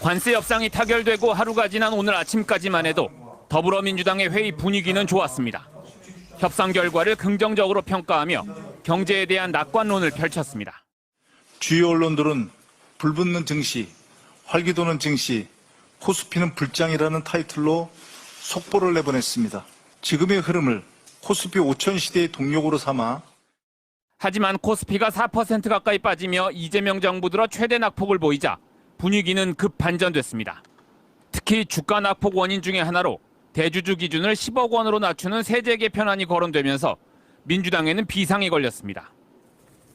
관세 협상이 타결되고 하루가 지난 오늘 아침까지만 해도 더불어민주당의 회의 분위기는 좋았습니다. 협상 결과를 긍정적으로 평가하며 경제에 대한 낙관론을 펼쳤습니다. 주요 언론들은 불붙는 증시, 활기도는 증시, 코스피는 불장이라는 타이틀로 속보를 내보냈습니다. 지금의 흐름을 코스피 5천 시대의 동력으로 삼아 하지만 코스피가 4% 가까이 빠지며 이재명 정부 들어 최대 낙폭을 보이자 분위기는 급 반전됐습니다. 특히 주가 낙폭 원인 중의 하나로 대주주 기준을 10억 원으로 낮추는 세제 개편안이 거론되면서 민주당에는 비상이 걸렸습니다.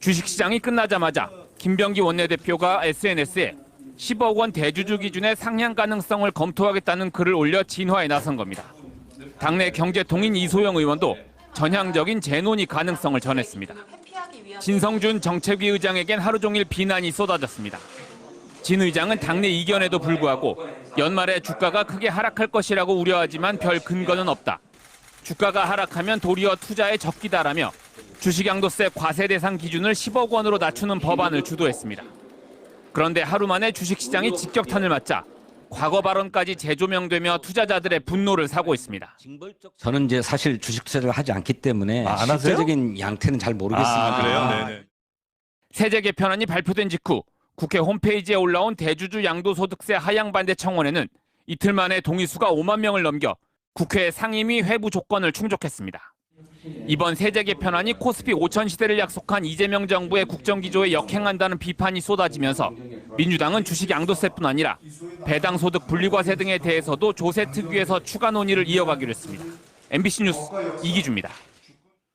주식시장이 끝나자마자 김병기 원내대표가 SNS에 10억 원 대주주 기준의 상향 가능성을 검토하겠다는 글을 올려 진화에 나선 겁니다. 당내 경제통인 이소영 의원도 전향적인 재논의 가능성을 전했습니다. 진성준 정책위 의장에겐 하루 종일 비난이 쏟아졌습니다. 진 의장은 당내 이견에도 불구하고 연말에 주가가 크게 하락할 것이라고 우려하지만 별 근거는 없다. 주가가 하락하면 도리어 투자에 적기다라며 주식양도세 과세 대상 기준을 10억 원으로 낮추는 법안을 주도했습니다. 그런데 하루 만에 주식시장이 직격탄을 맞자 과거 발언까지 재조명되며 투자자들의 분노를 사고 있습니다. 저는 이제 사실 주식 투자를 하지 않기 때문에 아, 안 하세요? 실제적인 양태는 잘 모르겠습니다. 아, 그래요? 네네. 세제 개편안이 발표된 직후 국회 홈페이지에 올라온 대주주 양도소득세 하향 반대 청원에는 이틀 만에 동의수가 5만 명을 넘겨 국회 상임위 회부 조건을 충족했습니다. 이번 세제 개편안이 코스피 5천 시대를 약속한 이재명 정부의 국정 기조에 역행한다는 비판이 쏟아지면서 민주당은 주식 양도세뿐 아니라 배당 소득 분리과세 등에 대해서도 조세 특위에서 추가 논의를 이어가기로 했습니다. MBC 뉴스 이기주입니다.